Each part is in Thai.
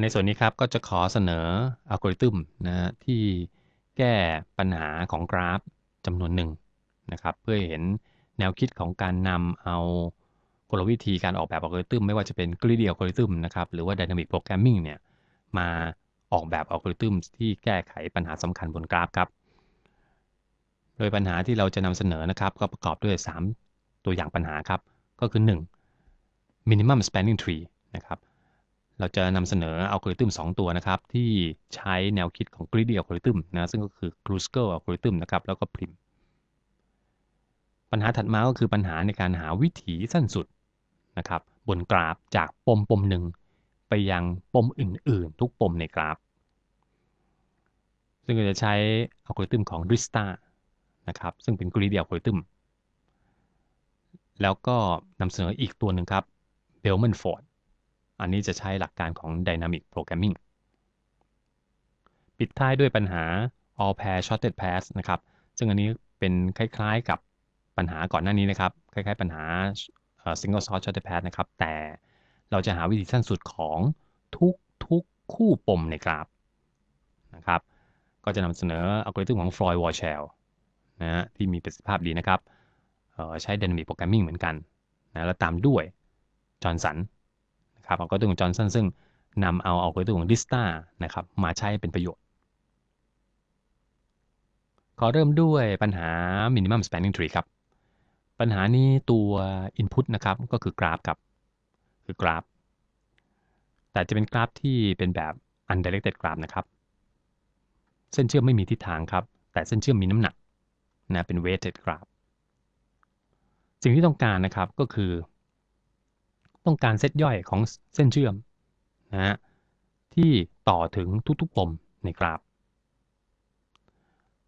ในส่วนนี้ครับก็จะขอเสนออัลกอริทึมนะที่แก้ปัญหาของกราฟจำนวนหนึ่งนะครับ เพื่อเห็นแนวคิดของการนำเอากลวิธีการออกแบบอัลกอริทึมไม่ว่าจะเป็นกริดอัลกอริทึมนะครับหรือว่า Dynamic Programming เนี่ยมาออกแบบอัลกอริทึมที่แก้ไขปัญหาสำคัญบนกราฟครับ โดยปัญหาที่เราจะนำเสนอนะครับก็ประกอบด้วย 3 ตัวอย่างปัญหาครับ ก็คือ 1. minimum spanning tree นะครับ เราจะนำเสนออัลกอริทึม2ตัวนะครับ ที่ใช้แนวคิดของ greedy algorithm นะซึ่งก็คือ Kruskal algorithm นะครับ แล้วก็ Prim ปัญหาถัดมาก็คือปัญหาในการหาวิถีสั้นสุดนะครับ บนกราฟจากปมปมหนึ่งไปยังปมอื่น ๆ ทุกปมในกราฟ ซึ่งจะใช้อัลกอริทึมของ Rista นะครับซึ่งเป็น greedy algorithm แล้วก็นำเสนออีกตัวหนึ่งครับ Bellman Ford อันนี้จะใช้หลักการของ Dynamic Programming ปิดท้ายด้วยปัญหา All Pair Shorted Path นะครับ ซึ่งอันนี้เป็นคล้ายๆกับปัญหาก่อนหน้านี้นะครับ คล้ายๆปัญหา Single Source Shorted Path นะครับ แต่เราจะหาวิธีสั้นสุดของทุกทุกคู่ปมในกราฟนะครับ ก็จะนำเสนออัลกอริทึมของ Floyd Warshall นะฮะที่มีประสิทธิภาพดีนะครับใช้ Dynamic Programming เหมือนกันนะแล้วตามด้วยจอห์ นะครับอัลกอริทึมของจอห์นสันซึ่งนำเอาอัลกอริทึมของดิสตานะครับมาใช้เป็นประโยชน์ ขอเริ่มด้วยปัญหา minimum spanning tree ครับ ปัญหานี้ตัว input นะครับก็คือกราฟครับ คือกราฟ แต่จะเป็นกราฟที่เป็นแบบ undirected graph นะครับ เส้นเชื่อมไม่มีทิศทางครับ แต่เส้นเชื่อมมีน้ำหนักนะเป็น weighted graph สิ่งที่ต้องการนะครับก็คือ ต้องการเซตย่อยของเส้นเชื่อมนะฮะที่ต่อถึงทุกๆปมในกราฟ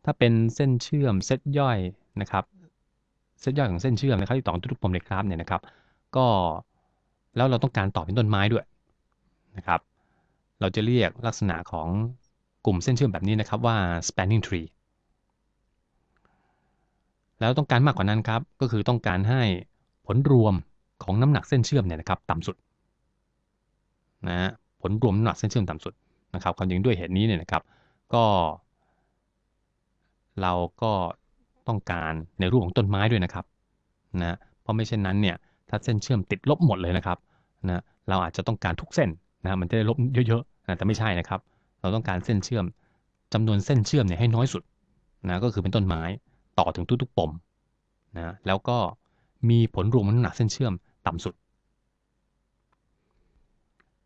ถ้าเป็นเส้นเชื่อมเซตย่อยนะครับเซตย่อยของเส้นเชื่อมนะครับที่ต่อทุกๆปมในกราฟเนี่ยนะครับ ก็แล้วเราต้องการต่อเป็นต้นไม้ด้วยนะครับ เราจะเรียกลักษณะของกลุ่มเส้นเชื่อมแบบนี้นะครับว่า spanning tree แล้วต้องการมากกว่านั้นครับ ก็คือต้องการให้ผลรวม ของน้ำหนักเส้นเชื่อมเนี่ยนะครับต่ำสุดนะผลรวมน้ำหนักเส้นเชื่อมต่ำสุดนะครับความจริงด้วยเหตุนี้เนี่ยนะครับก็ เราก็ต้องการในรูปของต้นไม้ด้วยนะครับนะเพราะไม่เช่นนั้นเนี่ยถ้าเส้นเชื่อมติดลบหมดเลยนะครับนะเราอาจจะต้องการทุกเส้นนะมันจะได้ลบเยอะๆนะแต่ไม่ใช่นะครับ เราต้องการเส้นเชื่อมจำนวนเส้นเชื่อมเนี่ยให้น้อยสุดนะก็คือเป็นต้นไม้ต่อถึงทุกๆปมนะแล้วก็มีผลรวมน้ำหนักเส้นเชื่อม ต่ำสุด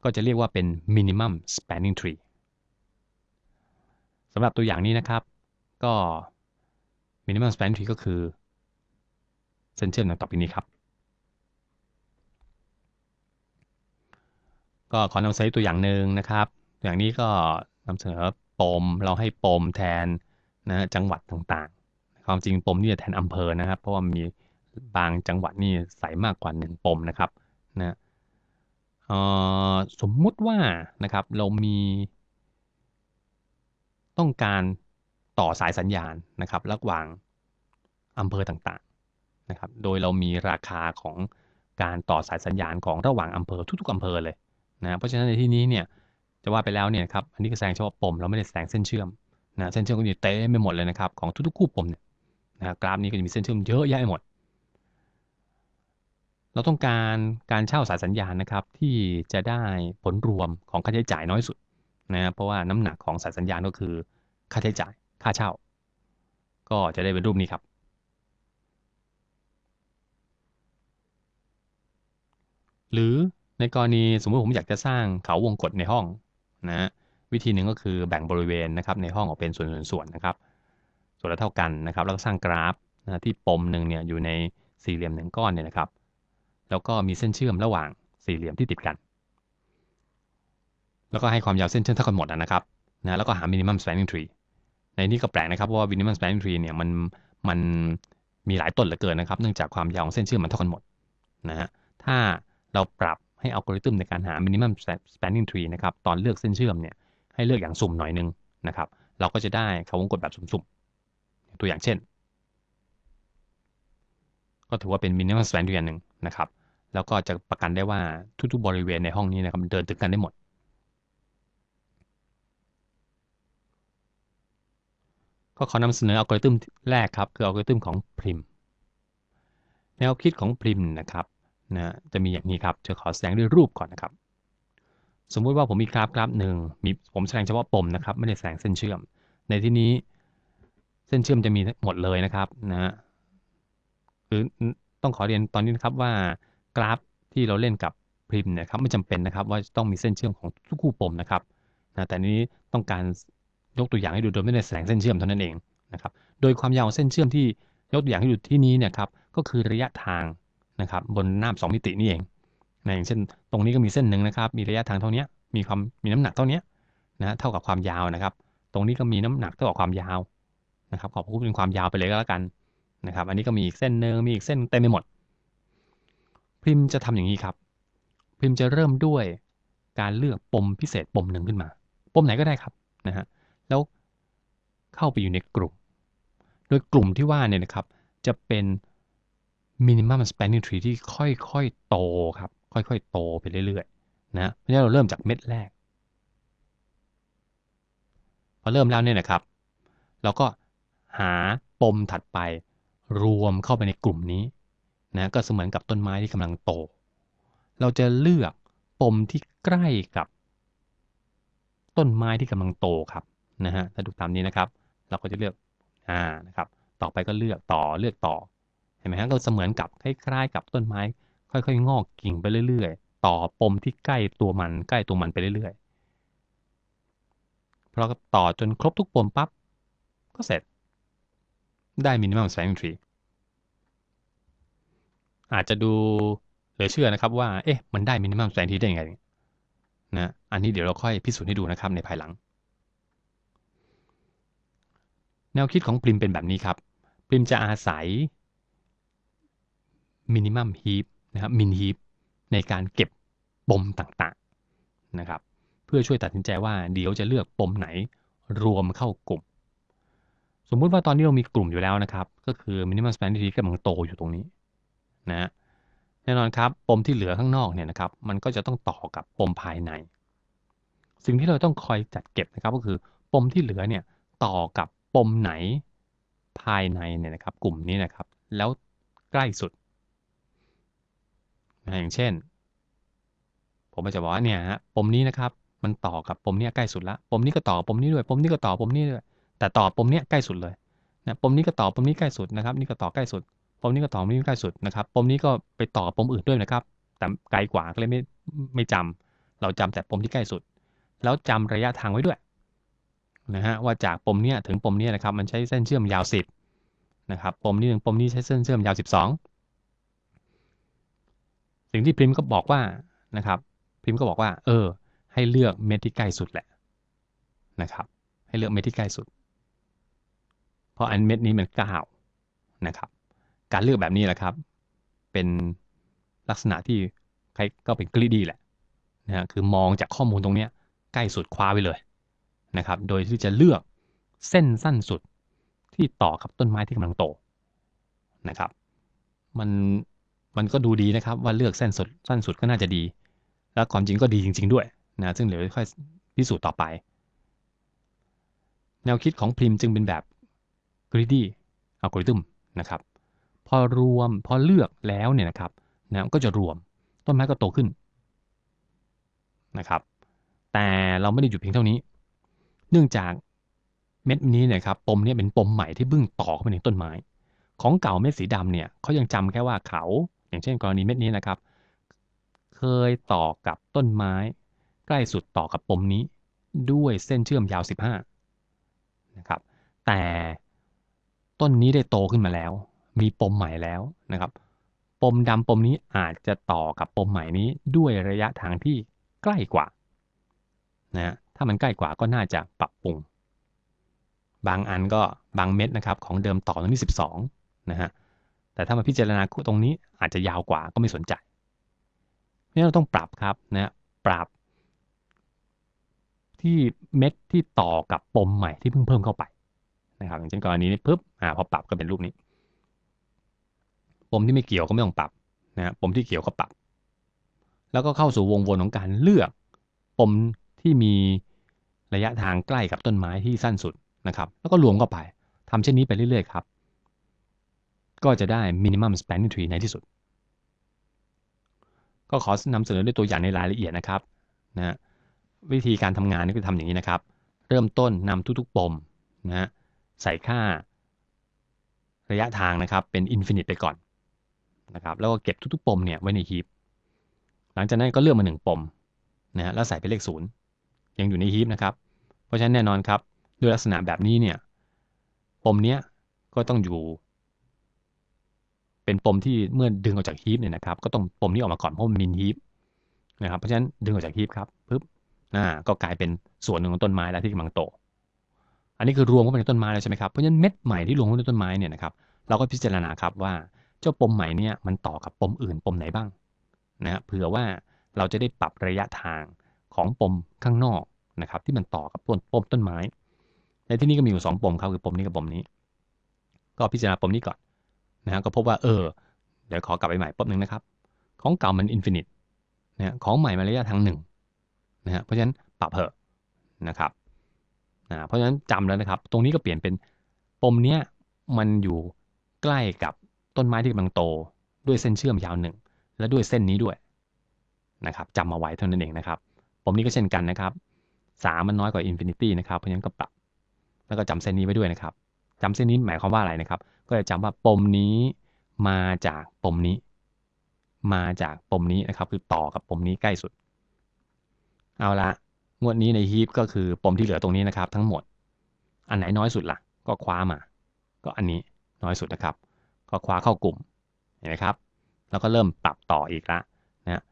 ก็จะเรียกว่าเป็น minimum spanning tree สำหรับตัวอย่างนี้นะครับ ก็ minimum spanning tree ก็คือเส้นเชื่อมดังต่อไปนี้ครับ ก็ขอนำเสนอตัวอย่างหนึ่งนะครับ อย่างนี้ก็นำเสนอปมเราให้ปมแทนนะจังหวัดต่างๆ ความจริงปมนี่จะแทนอำเภอนะครับ เพราะว่ามี บางจังหวัดนี่ใส่มากกว่าหนึ่งปมนะครับนะสมมุติว่านะครับเรามีต้องการต่อสายสัญญาณนะครับระหว่างอำเภอต่างๆนะครับ โดยเรามีราคาของการต่อสายสัญญาณของระหว่างอำเภอทุกๆอำเภอเลยนะเพราะฉะนั้นในที่นี้เนี่ยจะว่าไปแล้วเนี่ยครับอันนี้ก็แสดงเฉพาะปมเราไม่ได้แสดงเส้นเชื่อมนะเส้นเชื่อมก็อยู่เต็มไปหมดเลยนะครับของทุกๆคู่ปมเนี่ยนะกราฟนี้ก็จะมีเส้นเชื่อมเยอะแยะหมด เราต้องการการเช่าสายสัญญาณนะครับ ที่จะได้ผลรวมของค่าใช้จ่ายน้อยสุดนะเพราะว่าน้ำหนักของสายสัญญาณก็คือค่าใช้จ่ายค่าเช่า ก็จะได้เป็นรูปนี้ครับ หรือในกรณีสมมติผมอยากจะสร้างเขาวงกฏในห้องนะวิธีหนึ่งก็คือแบ่งบริเวณนะครับในห้องออกเป็นส่วนๆนะครับ ส่วนละเท่ากันนะครับแล้วก็สร้างกราฟนะที่ปมหนึ่งเนี่ยอยู่ในสี่เหลี่ยมหนึ่งก้อนเนี่ยนะครับ แล้วก็มีเส้นเชื่อมระหว่างสี่เหลี่ยมที่ติดกัน แล้วก็ให้ความยาวเส้นเชื่อมเท่ากันหมดนะครับนะแล้วก็หา minimum spanning tree ในนี้ก็แปลกนะครับเพราะว่า minimum spanning tree เนี่ยมันมันมีหลายต้นเหลือเกินนะครับ เนื่องจากความยาวของเส้นเชื่อมมันเท่ากันหมดนะฮะถ้าเราปรับให้อัลกอริทึมในการหา minimum spanning tree นะครับตอนเลือกเส้นเชื่อมเนี่ยให้เลือกอย่างสุ่มหน่อยนึงนะครับ เราก็จะได้เขาวงกฏแบบสุ่มๆ ตัวอย่างเช่น็ถือว่าเป็นมินิมอลสแตนด์อย่างหนึ่งนะครับ แล้วก็จะประกันได้ว่าทุกๆบริเวณในห้องนี้นะครับเดินถึงกันได้หมด ก็ขอนำเสนออัลกอริทึมแรกครับ คืออัลกอริทึมของพริมแนวคิดของพริมนะครับนะจะมีอย่างนี้ครับจะขอแสดงด้วยรูปก่อนนะครับ สมมุติว่าผมมีกราฟกราฟหนึ่งมีผมแสดงเฉพาะปมนะครับ ไม่ได้แสดงเส้นเชื่อม ในที่นี้เส้นเชื่อมจะมีหมดเลยนะครับนะ หรือต้องขอเรียนตอนนี้นะครับว่ากราฟที่เราเล่นกับพริมเนี่ยครับไม่จำเป็นนะครับว่าต้องมีเส้นเชื่อมของทุกคู่ปมนะครับนะแต่นี้ต้องการยกตัวอย่างให้ดูโดยไม่ได้แสดงเส้นเชื่อมเท่านั้นเองนะครับโดยความยาวเส้นเชื่อมที่ยกตัวอย่างให้ดูที่นี้เนี่ยครับก็คือระยะทางนะครับบนหน้าสองมิตินี่เองนะอย่างเช่น ตรงนี้ก็มีเส้นหนึ่งนะครับ มีระยะทางเท่านี้มีความมีน้ำหนักเท่านี้นะเท่ากับความยาวนะครับ ตรงนี้ก็มีน้ำหนักเท่ากับความยาวนะครับขอพูดเป็นความยาวไปเลยก็แล้วกัน นะครับ อันนี้ก็มีอีกเส้นหนึ่งมีอีกเส้นเต็มไปหมด พิมพ์จะทำอย่างนี้ครับ พิมพ์จะเริ่มด้วยการเลือกปมพิเศษปมหนึ่งขึ้นมา ปมไหนก็ได้ครับนะฮะแล้วเข้าไปอยู่ในกลุ่ม โดยกลุ่มที่ว่าเนี่ยนะครับ จะเป็น minimum spanning tree ที่ค่อยๆโตครับ ค่อยๆโตไปเรื่อยๆนะเพราะฉะนั้นเราเริ่มจากเม็ดแรก พอเริ่มแล้วเนี่ยนะครับ เราก็หาปมถัดไป รวมเข้าไปในกลุ่มนี้นะก็เสมือนกับต้นไม้ที่กำลังโต เราจะเลือกปมที่ใกล้กับ ต้นไม้ที่กำลังโตครับนะฮะถ้าดูตามนี้นะครับ เราก็จะเลือกอ่านะครับต่อไปก็เลือกต่อเลือกต่อเห็นไหมฮะก็เสมือนกับคล้ายๆ กับต้นไม้ ค่อยๆ งอกกิ่งไปเรื่อยๆ ต่อปมที่ใกล้ตัวมันใกล้ตัวมันไปเรื่อยๆพอต่อจนครบทุกปมปั๊บก็เสร็จ ได้ minimum spanning tree อาจจะดูเหลือเชื่อนะครับว่า เอ๊ะ มันได้ minimum spanning tree ได้ยังไงนะอันนี้เดี๋ยวเราค่อยพิสูจน์ให้ดูนะครับในภายหลัง แนวคิดของปริมเป็นแบบนี้ครับ ปริมจะอาศัย minimum heap นะครับ min heap ในการเก็บปมต่างๆนะครับ เพื่อช่วยตัดสินใจว่าเดี๋ยวจะเลือกปมไหนรวมเข้ากลุ่ม สมมุติว่าตอนนี้เรามีกลุ่มอยู่แล้วนะครับ ก็คือ minimum spanning tree กำลังโตอยู่ตรงนี้นะแน่นอนครับ ปมที่เหลือข้างนอกเนี่ยนะครับ มันก็จะต้องต่อกับปมภายใน สิ่งที่เราต้องคอยจัดเก็บนะครับ ก็คือปมที่เหลือเนี่ยต่อกับปมไหนภายในเนี่ยนะครับ กลุ่มนี้นะครับ แล้วใกล้สุดนะอย่างเช่น ผมจะบอกว่าเนี่ยฮะปมนี้นะครับ มันต่อกับปมนี้ใกล้สุดละ ปมนี้ก็ต่อปมนี้ด้วย ปมนี้ก็ต่อปมนี้ด้วย แต่ต่อปมนี้ใกล้สุดเลยนะปมนี้ก็ต่อปมนี้ใกล้สุดนะครับ นี่ก็ต่อใกล้สุด ปมนี้ก็ต่อปมนี้ใกล้สุดนะครับ ปมนี้ก็ไปต่อปมอื่นด้วยนะครับ แต่ไกลกว่าก็เลยไม่ไม่จำเราจำแต่ปมที่ใกล้สุด แล้วจำระยะทางไว้ด้วยนะฮะว่าจากปมเนี้ยถึงปมเนี้ยนะครับ มันใช้เส้นเชื่อมยาว 10นะครับ ปมนี้ถึงปมนี้ใช้เส้นเชื่อมยาว 12 สิ่งที่พิมพ์ก็บอกว่านะครับ พิมพ์ก็บอกว่า เออ ให้เลือกเม็ดที่ใกล้สุดแหละนะครับ ให้เลือกเม็ดที่ใกล้สุด เพราะอันเม็ดนี้มันก้าวนะครับ การเลือกแบบนี้แหละครับ เป็นลักษณะที่ใครก็เป็นกรีดีแหละนะฮะคือมองจากข้อมูลตรงนี้ใกล้สุดคว้าไปเลยนะครับ โดยที่จะเลือกเส้นสั้นสุดที่ต่อกับต้นไม้ที่กำลังโตนะครับ มันมันก็ดูดีนะครับว่าเลือกเส้นสุดสั้นสุดก็น่าจะดี แล้วความจริงก็ดีจริง ๆ ด้วยนะซึ่งเดี๋ยวค่อยพิสูจน์ต่อไป แนวคิดของพริมจึงเป็นแบบ greedy algorithm นะครับ พอรวมพอเลือกแล้วเนี่ยนะครับนะก็จะรวมต้นไม้ก็โตขึ้นนะครับ แต่เราไม่ได้หยุดเพียงเท่านี้ เนื่องจากเม็ดนี้เนี่ยครับปมนี้เป็นปมใหม่ที่เพิ่งต่อเข้าไปในต้นไม้ ของเก่าเม็ดสีดำเนี่ยเขายังจำแค่ว่าเขาอย่างเช่นกรณีเม็ดนี้นะครับ เคยต่อกับต้นไม้ ใกล้สุดต่อกับปมนี้ ด้วยเส้นเชื่อมยาว 15นะครับแต่ ต้นนี้ได้โตขึ้นมาแล้ว มีปมใหม่แล้วนะครับ ปมดำปมนี้อาจจะต่อกับปมใหม่นี้ด้วยระยะทางที่ใกล้กว่านะถ้ามันใกล้กว่าก็น่าจะปรับปรุง บางอันก็บางเม็ดนะครับ ของเดิมต่อตรงที่12นะฮะแต่ถ้ามาพิจารณาตรงนี้อาจจะยาวกว่าก็ไม่สนใจนี่เราต้องปรับครับนะปรับ ที่เม็ดที่ต่อกับปมใหม่ที่เพิ่งเพิ่มเข้าไป นะครับอย่างเช่นกรณีนี้ปุ๊บอ่าพอปรับก็เป็นรูปนี้ ปมที่ไม่เกี่ยวก็ไม่ต้องปรับนะปมที่เกี่ยวก็ปรับ แล้วก็เข้าสู่วงวนของการเลือกปมที่มีระยะทางใกล้กับต้นไม้ที่สั้นสุดนะครับ แล้วก็รวมเข้าไปทำเช่นนี้ไปเรื่อยๆครับ ก็จะได้ minimum spanning tree ในที่สุด ก็ขอนำเสนอด้วยตัวอย่างในรายละเอียดนะครับนะวิธีการทำงานนี่คือทำอย่างนี้นะครับ เริ่มต้นนำทุกๆปมนะฮะ ใส่ค่าระยะทางนะครับ เป็น infinite ไปก่อนนะครับแล้วก็เก็บทุกๆ ปมเนี่ยไว้ในฮีปหลังจากนั้นก็เลือกมาหนึ่งปมนะแล้วใส่เป็นเลขศูนย์ยังอยู่ในฮีปนะครับ เพราะฉะนั้นแน่นอนครับ ด้วยลักษณะแบบนี้เนี่ยปมเนี้ยก็ต้องอยู่ เป็นปมที่เมื่อดึงออกจากฮีปเนี่ยนะครับ ก็ต้องปมนี้ออกมาก่อนเพราะมันมินฮีปนะครับเพราะฉะนั้นดึงออกจากฮีปครับปึ๊บอ่าก็กลายเป็นส่วนหนึ่งของต้นไม้แล้วที่กำลังโต อันนี้คือรวมเข้าไปในต้นไม้แล้วใช่ไหมครับ เพราะฉะนั้นเม็ดใหม่ที่รวมเข้าไปในต้นไม้เนี่ยนะครับ เราก็พิจารณาครับว่าเจ้าปมใหม่เนี่ยมันต่อกับปมอื่นปมไหนบ้างนะเผื่อว่าเราจะได้ปรับระยะทางของปมข้างนอกนะครับ ที่มันต่อกับต้นปมต้นไม้ ในที่นี้ก็มีอยู่สองปมครับคือปมนี้กับปมนี้ ก็พิจารณาปมนี้ก่อนนะฮะก็พบว่าเออ เดี๋ยวขอกลับไปใหม่ปมหนึ่งนะครับ ของเก่ามันอินฟินิตนะของใหม่มันระยะทางหนึ่งนะฮะเพราะฉะนั้นปรับเหอะนะครับ นะเพราะฉะนั้นจำแล้วนะครับ ตรงนี้ก็เปลี่ยนเป็นปมเนี้ยมันอยู่ใกล้กับต้นไม้ที่กำลังโต ด้วยเส้นเชื่อมยาวหนึ่งและด้วยเส้นนี้ด้วยนะครับจำมาไว้เท่านั้นเองนะครับปมนี้ก็เช่นกันนะครับสามมันน้อยกว่าอินฟินิตี้นะครับเพราะฉะนั้นก็ปรับ แล้วก็จำเส้นนี้ไว้ด้วยนะครับจำเส้นนี้หมายความว่าอะไรนะครับ ก็จะจำว่าปมนี้มาจากปมนี้ มาจากปมนี้นะครับ คือต่อกับปมนี้ใกล้สุด เอาละ งวดนี้ในฮีปก็คือปมที่เหลือตรงนี้นะครับ ทั้งหมด อันไหนน้อยสุดละ่ะ ก็คว้ามา ก็อันนี้น้อยสุดนะครับ ก็คว้าเข้ากลุ่มเห็นไหมครับ แล้วก็เริ่มปรับต่ออีกละนะ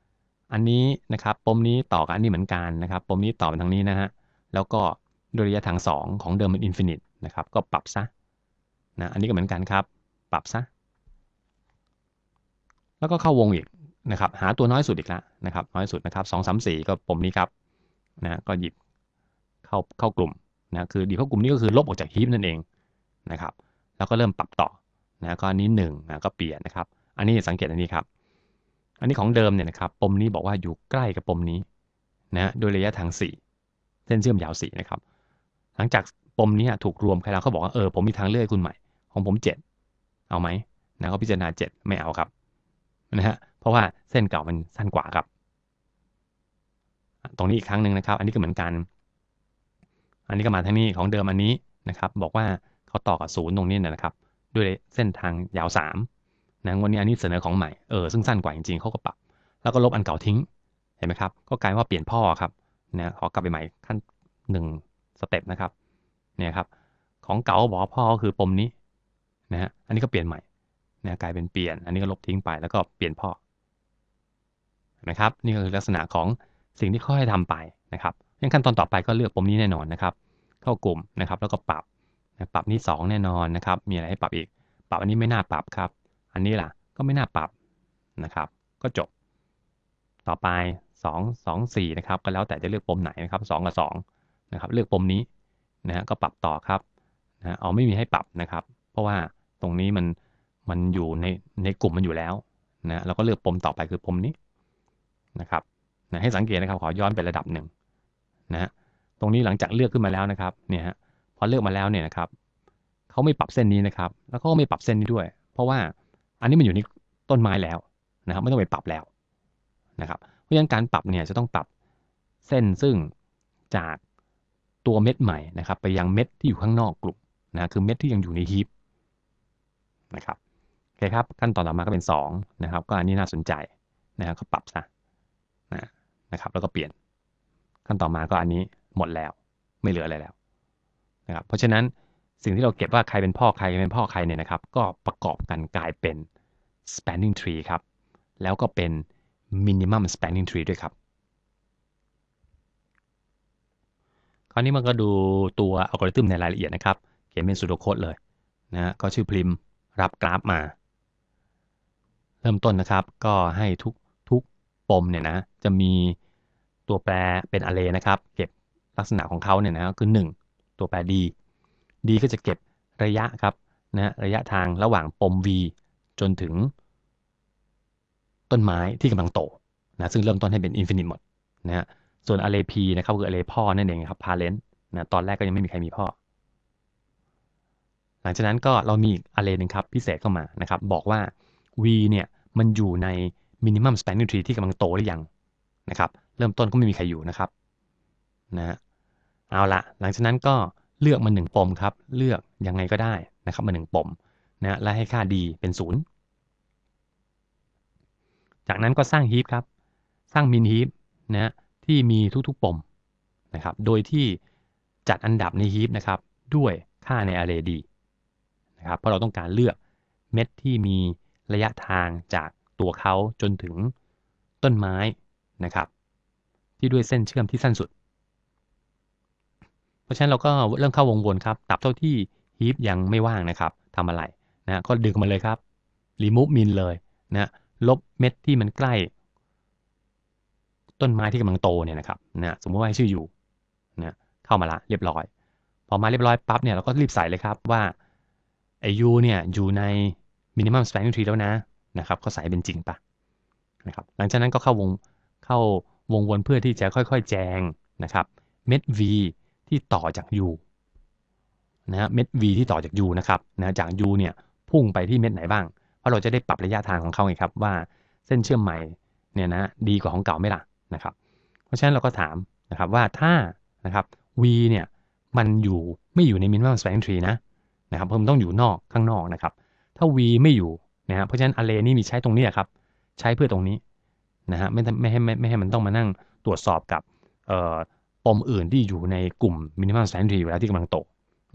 อันนี้นะครับปมนี้ต่อกับอันนี้เหมือนกันนะครับ ปมนี้ต่อไปทางนี้นะฮะแล้วก็ด้วยระยะทาง 2 ของเดิมเป็นอินฟินิตนะครับก็ปรับซะนะอันนี้ก็เหมือนกันครับ ปรับซะแล้วก็เข้าวงอีกนะครับ หาตัวน้อยสุดอีกแล้วนะครับ น้อยสุดนะครับสองสามสี่ก็ปมนี้ครับ นะก็หยิบเข้าเข้ากลุ่มนะคือดีเข้ากลุ่มนี้ก็คือลบออกจากฮีปนั่นเองนะครับแล้วก็เริ่มปรับต่อนะก็อันนี้1นะก็เปลี่ยนนะครับ อันนี้สังเกตอันนี้ครับ อันนี้ของเดิมเนี่ยนะครับปมนี้บอกว่าอยู่ใกล้กับปมนี้นะโดยระยะทาง 4 เส้นเชื่อมยาว4นะครับหลังจากปมนี้ถูกรวมใครเราเขาบอกว่าเออผมมีทางเลือกคุณใหม่ ของผม 7 เอาไหมนะเขาพิจารณา 7 ไม่เอาครับนะฮะเพราะว่าเส้นเก่ามันสั้นกว่าครับ ตรงนี้อีกครั้งหนึ่งนะครับ อันนี้ก็เหมือนกัน อันนี้ก็มาทางนี้ของเดิมอันนี้นะครับ บอกว่าเขาต่อกับศูนย์ตรงนี้นะครับ ด้วยเส้นทางยาว3นะวันนี้อันนี้เสนอของใหม่เออซึ่งสั้นกว่าจริงๆเขาก็ปรับ แล้วก็ลบอันเก่าทิ้งเห็นไหมครับ ก็กลายว่าเปลี่ยนพ่อครับนะขอกลับไปใหม่ขั้น1สเต็ปนะครับเนี่ยครับของเก่าบอกพ่อก็คือปมนี้นะฮะอันนี้ก็เปลี่ยนใหม่นะกลายเป็นเปลี่ยน อันนี้ก็ลบทิ้งไปแล้วก็เปลี่ยนพ่อนะครับ นี่ก็คือลักษณะของ สิ่งที่ค่อยทำไปนะครับยังขั้นตอนต่อไปก็เลือกปมนี้แน่นอนนะครับ เข้ากลุ่มนะครับ แล้วก็ปรับปรับนี้ 2 แน่นอนนะครับ มีอะไรให้ปรับอีก ปรับอันนี้ไม่น่าปรับครับ อันนี้ล่ะก็ไม่น่าปรับนะครับ ก็จบ ต่อไป 2 2 4นะครับก็แล้วแต่จะเลือกปมไหนนะครับ 2 กับ2นะครับ เลือกปมนี้นะฮะก็ปรับต่อครับนะเอาไม่มีให้ปรับนะครับ เพราะว่าตรงนี้มันมันอยู่ในในกลุ่มมันอยู่แล้วนะเราก็เลือกปมต่อไปคือปมนี้นะครับ นะให้สังเกตนะครับขอย้อนไประดับหนึ่งนะตรงนี้หลังจากเลือกขึ้นมาแล้วนะครับเนี่ยฮะพอเลือกมาแล้วเนี่ยนะครับเขาไม่ปรับเส้นนี้นะครับ แล้วก็ไม่ปรับเส้นนี้ด้วย เพราะว่าอันนี้มันอยู่ในต้นไม้แล้วนะครับ ไม่ต้องไปปรับแล้วนะครับ เพราะฉะนั้นการปรับเนี่ยจะต้องปรับเส้นซึ่งจากตัวเม็ดใหม่นะครับ ไปยังเม็ดที่อยู่ข้างนอกกลุ่มนะคือเม็ดที่ยังอยู่ในฮีปนะครับโอเคครับขั้นตอนต่อมาก็เป็น2นะครับ ก็อันนี้น่าสนใจนะครับก็ปรับซะนะ ครับ แล้วก็เปลี่ยน ขั้นต่อมาก็อันนี้หมดแล้ว ไม่เหลืออะไรแล้วนะครับ เพราะฉะนั้นสิ่งที่เราเก็บว่าใครเป็นพ่อใครเป็นพ่อใครเนี่ยนะครับ ก็ประกอบกันกลายเป็น spanning tree ครับ แล้วก็เป็น minimum spanning tree ด้วยครับ คราวนี้มันก็ดูตัวอัลกอริทึมในรายละเอียดนะครับ เขียนเป็นสูโดโคดเลยนะก็ชื่อพริมรับกราฟมา เริ่มต้นนะครับ ก็ให้ทุกทุกปมเนี่ยนะ จะมี ตัวแปรเป็นอ r ร a y นะครับ เก็บลักษณะของเขาเนี่ยนะคือ 1 ตัวแปร d d ก็จะเก็บระยะครับนะระยะทางระหว่างปม v จนถึง ต้นไม้ที่กำลังโตนะซึ่งเริ่มต้นให้เป็นอินฟินิตหมดนะฮะส่วน array p นะครับคือ array พ่อนั่นเองครับ parent นะตอนแรกก็ยังไม่มีใครมีพ่อ หลังจากนั้นก็เรามีอีก array หนึ่งครับพิเศษเข้ามานะครับ บอกว่า v เนี่ยมันอยู่ใน minimum spanning tree ที่กำลังโตหรือยังนะครับ เริ่มต้นก็ไม่มีใครอยู่นะครับนะฮะเอาละหลังจากนั้นก็เลือกมาหนึ่งปมครับ เลือกยังไงก็ได้นะครับมาหนึ่งปมนะและให้ค่า d เป็นศูนย์จากนั้นก็สร้างฮีปครับ สร้างมินฮีปนะที่มีทุกๆปมนะครับโดยที่จัดอันดับในฮีปนะครับด้วยค่าใน array d นะครับเพราะเราต้องการเลือกเม็ดที่มีระยะทางจากตัวเขาจนถึงต้นไม้นะครับ ที่ด้วยเส้นเชื่อมที่สั้นสุด เพราะฉะนั้นเราก็เริ่มเข้าวงวนครับ ตับเท่าที่ฮีปยังไม่ว่างนะครับทำอะไรนะก็ดึงมาเลยครับ remove min เลยนะลบเม็ดที่มันใกล้ ต้นไม้ที่กำลังโตเนี่ยนะครับนะสมมติว่าให้ชื่ออยู่นะเข้ามาละเรียบร้อย พอมาเรียบร้อยปั๊บเนี่ยเราก็รีบใส่เลยครับว่าไอยูเนี่ยอยู่ใน minimum spanning tree แล้วนะนะครับก็ใส่เป็นจริงปะนะครับหลังจากนั้นก็เข้าวงเข้า วงวนเพื่อที่จะค่อยๆ แจงนะครับเม็ด v ที่ต่อจาก u นะเม็ด v ที่ต่อจาก u นะครับนะจาก u เนี่ยพุ่งไปที่เม็ดไหนบ้าง เพราะเราจะได้ปรับระยะทางของเขาไงครับว่าเส้นเชื่อมใหม่เนี่ยนะดีกว่าของเก่าไหมล่ะนะครับ เพราะฉะนั้นเราก็ถามนะครับว่าถ้านะครับ v เนี่ยมันอยู่ไม่อยู่ใน minimum spanning tree นะนะครับเพิ่มต้องอยู่นอกข้างนอกนะครับ ถ้า v ไม่อยู่นะฮะเพราะฉะนั้น array นี่มีใช้ตรงนี้ครับ ใช้เพื่อตรงนี้ นะฮะไม่ไม่ให้ไม่ไม่ให้มันต้องมานั่งตรวจสอบกับปมอื่นที่อยู่ในกลุ่ม minimum spanning tree เวลาที่กำลังโต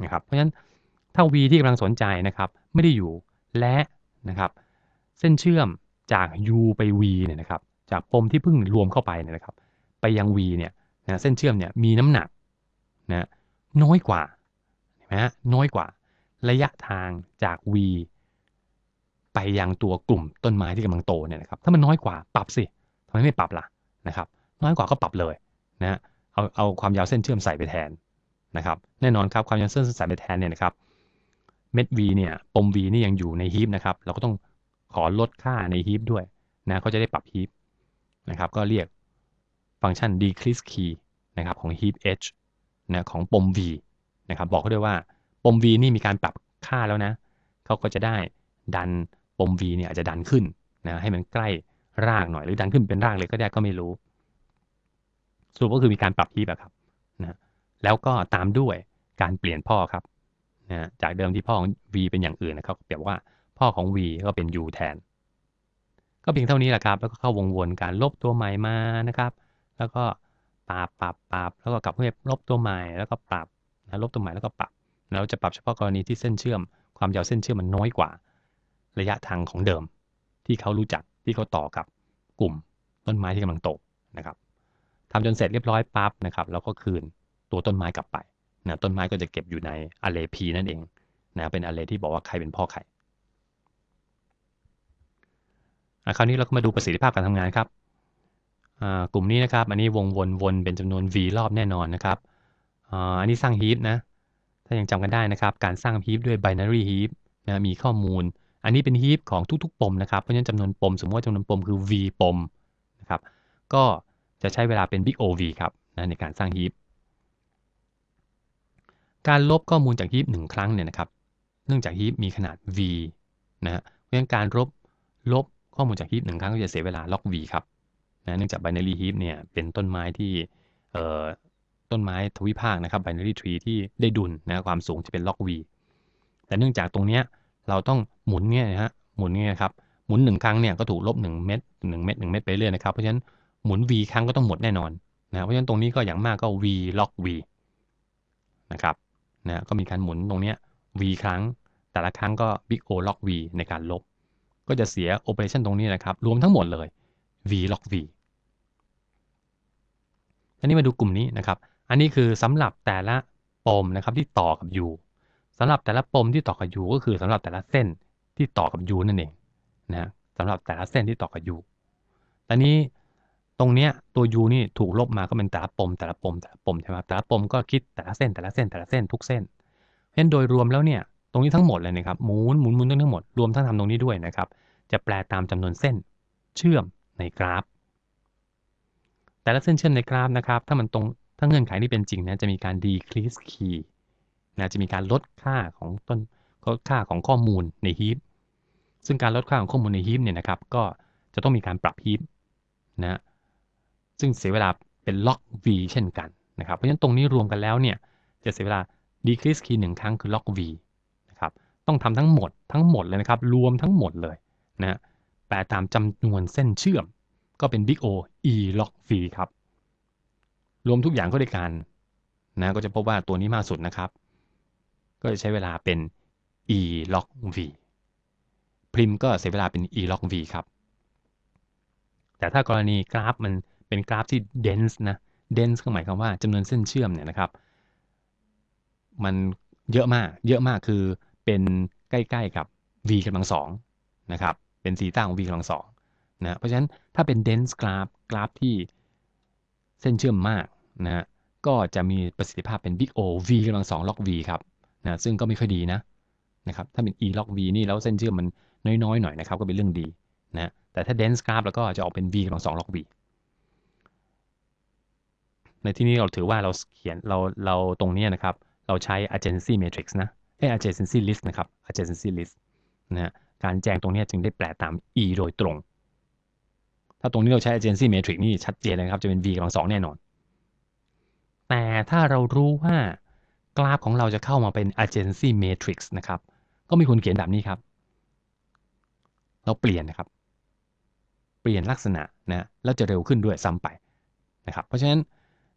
นะครับเพราะฉะนั้นถ้า v ที่กำลังสนใจนะครับไม่ได้อยู่และนะครับเส้นเชื่อมจาก u ไป v เนี่ยนะครับจากปมที่เพิ่งรวมเข้าไปเนี่ยนะครับไปยัง v เนี่ยนะเส้นเชื่อมเนี่ยมีน้ำหนักนะน้อยกว่าเห็นไหมฮะน้อยกว่า ระยะทางจาก v ไปยังตัวกลุ่มต้นไม้ที่กำลังโตเนี่ยนะครับถ้ามันน้อยกว่าปรับสิ ทำไมไม่ปรับล่ะนะครับ น้อยกว่าก็ปรับเลยนะเอาเอาความยาวเส้นเชื่อมใส่ไปแทนนะครับ แน่นอนครับความยาวเส้นใส่ไปแทนเนี่ยนะครับเม็ด v เนี่ยปม v นี่ยังอยู่ในฮีปนะครับ เราก็ต้องขอลดค่าในฮีปด้วยนะเขาจะได้ปรับฮีปนะครับ ก็เรียกฟังก์ชัน decrease key นะครับของ heap h นะของปม v นะครับ บอกเขาด้วยว่าปม v นี่มีการปรับค่าแล้วนะเขาก็จะได้ดันปม v เนี่ยอาจจะดันขึ้นนะให้มันใกล้ รากหน่อยหรือดันขึ้นเป็นรากเลยก็ได้ก็ไม่รู้สรุปก็คือมีการปรับฮีปครับนะแล้วก็ตามด้วยการเปลี่ยนพ่อครับนะจากเดิมที่พ่อของ v เป็นอย่างอื่นนะครับเปรียบว่าพ่อของ v ก็เป็น u แทน ก็เพียงเท่านี้แหละครับ แล้วก็เข้าวงวนการลบตัวใหม่มานะครับ แล้วก็ปรับปรับปรับแล้วก็กลับไปลบตัวใหม่แล้วก็ปรับนะลบตัวใหม่แล้วก็ปรับเราจะปรับเฉพาะกรณีที่เส้นเชื่อม ความยาวเส้นเชื่อมมันน้อยกว่า ระยะทางของเดิม ที่เขารู้จัก ที่เขาต่อกับกลุ่มต้นไม้ที่กำลังโตนะครับทำจนเสร็จเรียบร้อยปั๊บนะครับเราก็คืนตัวต้นไม้กลับไปนะต้นไม้ก็จะเก็บอยู่ใน array p นั่นเองนะเป็น array ที่บอกว่าใครเป็นพ่อใครคราวนี้เราก็มาดูประสิทธิภาพการทำงานครับกลุ่มนี้นะครับ อันนี้วงวนวนเป็นจำนวน v รอบแน่นอนนะครับอันนี้สร้างฮีปนะ ถ้ายังจำกันได้นะครับ การสร้างฮีปด้วย binary heap นะมีข้อมูล อันนี้เป็นฮีปของทุกๆ ปมนะครับ เพราะฉะนั้นจำนวนปม สมมติว่าจำนวนปมคือ v ปมนะครับ ก็จะใช้เวลาเป็น big O v ครับนะในการสร้างฮีปการลบข้อมูลจากฮีปหนึ่งครั้งเนี่ยนะครับ เนื่องจากฮีปมีขนาด v นะฮะเพราะฉะนั้นการลบลบข้อมูลจากฮีปหนึ่งครั้งก็จะเสียเวลาล็อก v ครับนะเนื่องจาก binary heap เนี่ยเป็นต้นไม้ที่ต้นไม้ทวิภาคนะครับ binary tree ที่ได้ดุลนะความสูงจะเป็นล็อก v แต่เนื่องจากตรงเนี้ยเราต้อง หมุนเนี่ยนะฮะหมุนเนี่ยครับหมุนหนึ่งครั้งเนี่ยก็ถูกลบหนึ่งเม็ดหนึ่งเม็ดหนึ่งเม็ดไปเรื่อยนะครับเพราะฉะนั้นหมุน v ครั้งก็ต้องหมดแน่นอนนะเพราะฉะนั้นตรงนี้ก็อย่างมากก็ v ล็อก v นะครับนะก็มีการหมุนตรงนี้ v ครั้ง แต่ละครั้งก็ big O log v ในการลบ ก็จะเสียโอเปอเรชันตรงนี้นะครับ รวมทั้งหมดเลย v log v อันนี้มาดูกลุ่มนี้นะครับ อันนี้คือสำหรับแต่ละปมนะครับที่ต่อกับ u สำหรับแต่ละปมที่ต่อกับ u ก็คือสำหรับแต่ละเส้น ที่ต่อกับ u นั่นเองนะสำหรับแต่ละเส้นที่ต่อกับ u ตอนนี้ตรงเนี้ยตัว u นี่ถูกลบมาก็เป็นแต่ละปมแต่ละปมแต่ละปมใช่ไหมแต่ละปมก็คิดแต่ละเส้นแต่ละเส้นแต่ละเส้นทุกเส้นเพราะฉะนั้นโดยรวมแล้วเนี่ยตรงนี้ทั้งหมดเลยนะครับหมุนหมุนหมุนทั้งหมดรวมทั้งทำตรงนี้ด้วยนะครับ จะแปลตามจำนวนเส้นเชื่อมในกราฟ แต่ละเส้นเชื่อมในกราฟนะครับ ถ้ามันตรงถ้าเงื่อนไขนี้เป็นจริงนะจะมีการ decrease key นะจะมีการลดค่าของต้นลดค่าของข้อมูลในฮีป ซึ่งการลดค่าของข้อมูลในฮีปเนี่ยนะครับก็จะต้องมีการปรับฮีปนะซึ่งเสียเวลาเป็นล็อก v เช่นกันนะครับเพราะฉะนั้นตรงนี้รวมกันแล้วเนี่ยจะเสียเวลา decrease key หนึ่งครั้งคือล็อก v นะครับต้องทำทั้งหมดทั้งหมดเลยนะครับรวมทั้งหมดเลยนะแปลตามจำนวนเส้นเชื่อม ก็เป็น big O e log v ครับรวมทุกอย่างก็ด้วยกันนะก็จะพบว่าตัวนี้มากสุดนะครับ ก็จะใช้เวลาเป็น e log v ริมก็เสียเวลาเป็น e log v ครับ แต่ถ้ากรณีกราฟมันเป็นกราฟที่ dense นะ dense ก็หมายความว่าจำนวนเส้นเชื่อมเนี่ยนะครับ มันเยอะมาก เยอะมากคือเป็นใกล้ๆกับ v กำลังสองนะครับ เป็นซีต้าของ v กำลังสองนะ เพราะฉะนั้นถ้าเป็น dense กราฟกราฟที่เส้นเชื่อมมากนะก็จะมีประสิทธิภาพเป็น big O v กำลังสอง log v ครับนะ ซึ่งก็ไม่ค่อยดีนะนะครับ ถ้าเป็น e log v นี่แล้วเส้นเชื่อมมัน น้อยๆหน่อยนะครับก็เป็นเรื่องดีนะแต่ถ้า dense graph แล้วก็จะออกเป็น v กำลังสอง log v ในที่นี้เราถือว่าเราเขียนเราเราตรงนี้นะครับ เราใช้ adjacency matrix นะเอ adjacency list นะครับ adjacency list นะการแจงตรงนี้จึงได้แปลตาม e โดยตรง ถ้าตรงนี้เราใช้ adjacency matrix นี่ชัดเจนเลยครับจะเป็น v กำลังสองแน่นอน แต่ถ้าเรารู้ว่ากราฟของเราจะเข้ามาเป็น adjacency matrix นะครับ ก็มีคนเขียนแบบนี้ครับ เราเปลี่ยนนะครับ เปลี่ยนลักษณะนะแล้วจะเร็วขึ้นด้วยซ้ำไปนะครับ เพราะฉะนั้น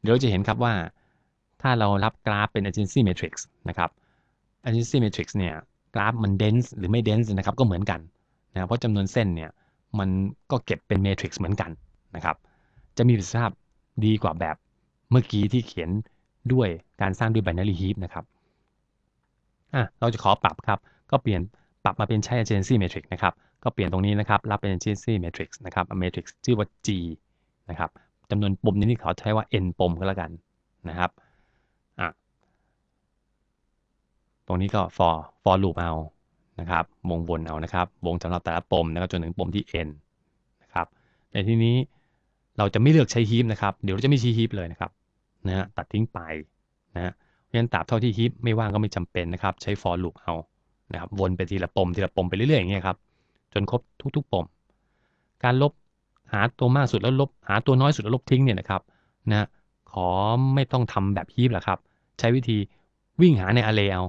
เดี๋ยวจะเห็นครับว่าถ้าเรารับกราฟเป็น adjacency matrix นะครับ adjacency matrix เนี่ยกราฟมัน dense หรือไม่ dense นะครับก็เหมือนกันนะเพราะจำนวนเส้นเนี่ยมันก็เก็บเป็น matrix เหมือนกันนะครับ จะมีประสิทธิภาพดีกว่าแบบเมื่อกี้ที่เขียนด้วยการสร้างด้วย binary heap นะครับอะเราจะขอปรับครับ ก็เปลี่ยนปรับมาเป็นใช้ adjacency matrix นะครับ ก็เปลี่ยนตรงนี้นะครับ รับเป็น adjacency matrix นะครับ matrix ชื่อว่า G นะครับจำนวนปมนี้เขอใช้ว่า n ปมก็แล้วกันนะครับอะตรงนี้ก็ for for loop เอานะครับ วงวนเอานะครับ วงสำหรับแต่ละปมนะครับจนถึงปมที่ n นะครับ ในที่นี้เราจะไม่เลือกใช้ฮีปนะครับ เดี๋ยวเราจะไม่ชี้ฮีปเลยนะครับนะฮะตัดทิ้งไปนะฮะเพราะฉะนั้นตราบเท่าที่ฮีปไม่ว่างก็ไม่จำเป็นนะครับ ใช้ for loop เอานะครับ วนไปทีละปมทีละปมไปเรื่อยๆอย่างเงี้ยครับ จนครบทุกๆปม การลบหาตัวมากสุดแล้วลบหาตัวน้อยสุดแล้วลบทิ้งเนี่ยนะครับนะขอไม่ต้องทำแบบฮีปแหละครับ ใช้วิธีวิ่งหาใน array เอา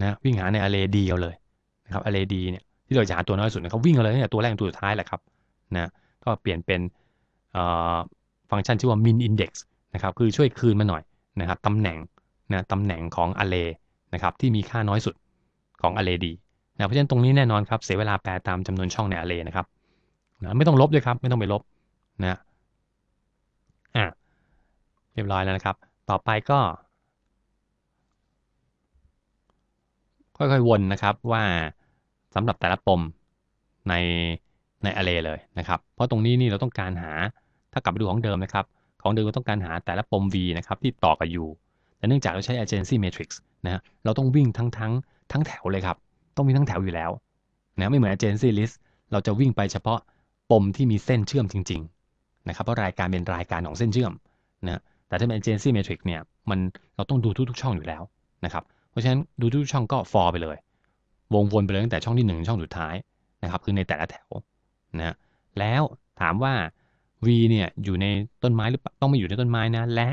นะวิ่งหาใน array d เอาเลยนะครับ array d เนี่ยที่เราจะหาตัวน้อยสุดนะครับวิ่งเอาเลยเนี่ยตัวแรกตัวสุดท้ายแหละครับนะก็เปลี่ยนเป็นฟังก์ชันชื่อว่า min index นะครับคือช่วยคืนมาหน่อยนะครับตำแหน่งนะตำแหน่งของ array นะครับที่มีค่าน้อยสุดของ array d นะเพราะฉะนั้นตรงนี้แน่นอนครับเสียเวลาแปลตามจำนวนช่องใน array นะครับนะไม่ต้องลบด้วยครับ ไม่ต้องไปลบนะอะเรียบร้อยแล้วนะครับ ต่อไปก็ ค่อยๆวนนะครับว่าสำหรับแต่ละปมในใน array เลยนะครับ เพราะตรงนี้นี่เราต้องการหาถ้ากลับไปดูของเดิมนะครับ ของเดิมเราต้องการหาแต่ละปม v นะครับที่ต่อกับ u แต่เนื่องจากเราใช้ adjacency matrix นะเราต้องวิ่งทั้งทั้งทั้งแถวเลยครับ ต้องวิ่งทั้งแถวอยู่แล้วนะไม่เหมือน adjacency list เราจะวิ่งไปเฉพาะปมที่มีเส้นเชื่อมจริงๆนะครับเพราะรายการเป็นรายการของเส้นเชื่อมนะแต่ถ้าเป็น agency matrix เนี่ยมันเราต้องดูทุกๆช่องอยู่แล้วนะครับเพราะฉะนั้นดูทุกช่องก็ for ไปเลย วงวนไปเลยตั้งแต่ช่องที่ 1 ช่องสุดท้ายนะครับคือในแต่ละแถวนะแล้วถามว่า v เนี่ยอยู่ในต้นไม้หรือต้องไม่อยู่ในต้นไม้นะและ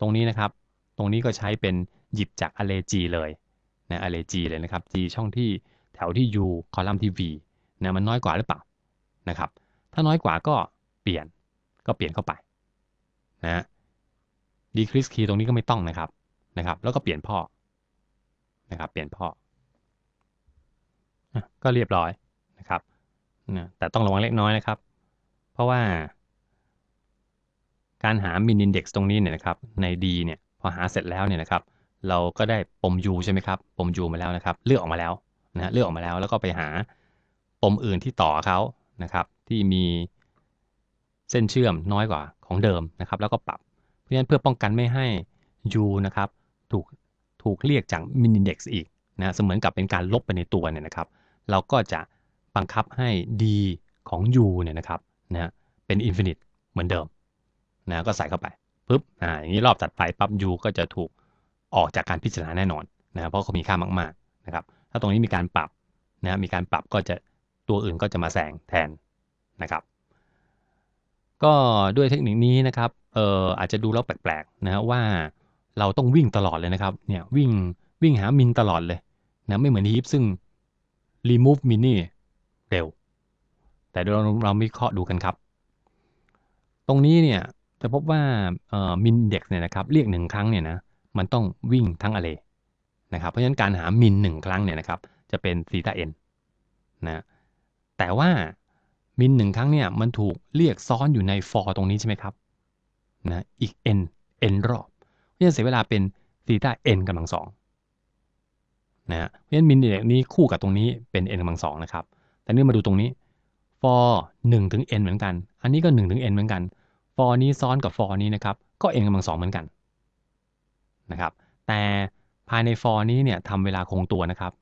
ตรงนี้นะครับ ตรงนี้ก็ใช้เป็นหยิบจาก array g เลย นะ array g เลยนะครับ g ช่องที่แถวที่ u คอลัมน์ที่ v นะมันน้อยกว่าหรือเปล่านะครับ ถ้าน้อยกว่าก็เปลี่ยนก็เปลี่ยนเข้าไปนะ decrease key ตรงนี้ก็ไม่ต้องนะครับนะครับ แล้วก็เปลี่ยนพ่อนะครับ เปลี่ยนพ่อก็เรียบร้อยนะครับนะแต่ต้องระวังเล็กน้อยนะครับ เพราะว่า การหา min index ตรงนี้เนี่ยนะครับใน D เนี่ยพอหาเสร็จแล้วเนี่ยนะครับ เราก็ได้ปม U ใช่ไหมครับปม U มาแล้วนะครับ เลือกออกมาแล้วนะเลือกออกมาแล้วแล้วก็ไปหาปมอื่นที่ต่อเขานะครับ ที่มีเส้นเชื่อมน้อยกว่าของเดิมนะครับ แล้วก็ปรับเพราะฉะนั้นเพื่อป้องกันไม่ให้ u นะครับถูกถูกเรียกจาก min index อีกนะเสมือนกับเป็นการลบไปในตัวเนี่ยนะครับ เราก็จะบังคับให้ d ของ u เนี่ยนะครับนะเป็น infinite เหมือนเดิมนะก็ใส่เข้าไปปุ๊บอ่าอย่างนี้รอบตัดไปปั๊บ u ก็จะถูก ออกจากการพิจารณาแน่นอนนะเพราะเขามีค่ามากๆนะครับ ถ้าตรงนี้มีการปรับนะมีการปรับก็จะตัวอื่นก็จะมาแซงแทนนะครับ ก็ด้วยเทคนิคนี้นะครับเอ่ออาจจะดูแล้วแปลกๆนะว่าเราต้องวิ่งตลอดเลยนะครับเนี่ยวิ่งวิ่งหามินตลอดเลยนะไม่เหมือนฮีฟซึ่ง remove mini เร็ว แต่เราเราวิเคราะห์ดูกันครับ ตรงนี้เนี่ยจะพบว่ามินเด็กเนี่ยนะครับเรียกหนึ่งครั้งเนี่ยนะ มันต้องวิ่งทั้งอะเลนะครับเพราะฉะนั้นการหามินหนึ่งครั้งเนี่ยนะครับจะเป็นซีตาเอ็นนะแต่ว่ามินหนึ่งครั้งเนี่ยมันถูกเรียกซ้อนอยู่ใน for ตรงนี้ใช่ไหมครับนะอีก n n รอบเพราะฉะนั้นเสียเวลาเป็นซีตา n กำลังสองนะเพราะฉะนั้นมินเด็กนี้คู่กับตรงนี้เป็น n กำลังสองนะครับแต่นี่มาดูตรงนี้ for 1ถึง n เหมือนกัน อันนี้ก็1ถึง n เหมือนกัน for นี้ซ้อนกับ for นี้นะครับก็ n กำลังสองเหมือนกัน นะครับ แต่ภายใน for นี้เนี่ยทำเวลาคงตัวนะครับ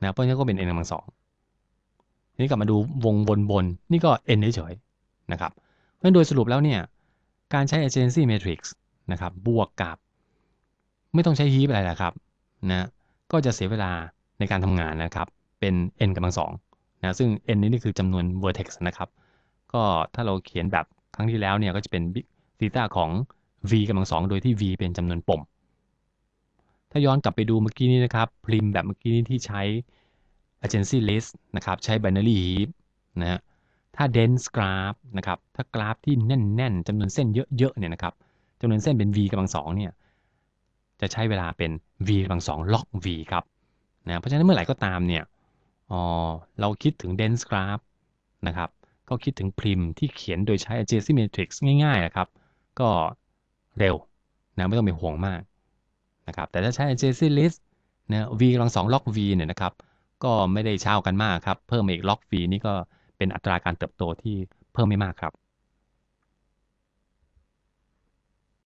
นะเพราะฉะนั้นก็เป็น n กำลังสองนี่กลับมาดูวงบนบนนี่ก็ n เฉยๆนะครับ เพราะฉะนั้นโดยสรุปแล้วเนี่ยการใช้ agency matrix นะครับบวกกับ ไม่ต้องใช้ heap อะไรละครับนะก็จะเสียเวลาในการทำงานนะครับเป็น n กำลังสองนะซึ่ง n นี่นี่คือจำนวน vertex นะครับ ก็ถ้าเราเขียนแบบครั้งที่แล้วเนี่ยก็จะเป็นซีตาของ v กำลังสองโดยที่ v เป็นจำนวนปม ถ้าย้อนกลับไปดูเมื่อกี้นี้นะครับพริมแบบเมื่อกี้นี้ที่ใช้ agency list นะครับใช้ binary heap นะฮะถ้า dense graph นะครับถ้ากราฟที่แน่นๆจำนวนเส้นเยอะๆเนี่ยนะครับจำนวนเส้นเป็น v กำลังสองเนี่ยจะใช้เวลาเป็น v กำลังสอง log v ครับนะเพราะฉะนั้นเมื่อไหร่ก็ตามเนี่ยอ๋อเราคิดถึง dense graph นะครับก็คิดถึงพริมที่เขียนโดยใช้ adjacency matrix ง่ายๆนะครับ ก็เร็วนะไม่ต้องไปห่วงมาก นะครับแต่ถ้าใช้ adjacency list นะ v กำลังสอง log v เนี่ยนะครับก็ไม่ได้เช่ากันมากครับ เพิ่มอีก log v นี่ก็เป็นอัตราการเติบโตที่เพิ่มไม่มากครับ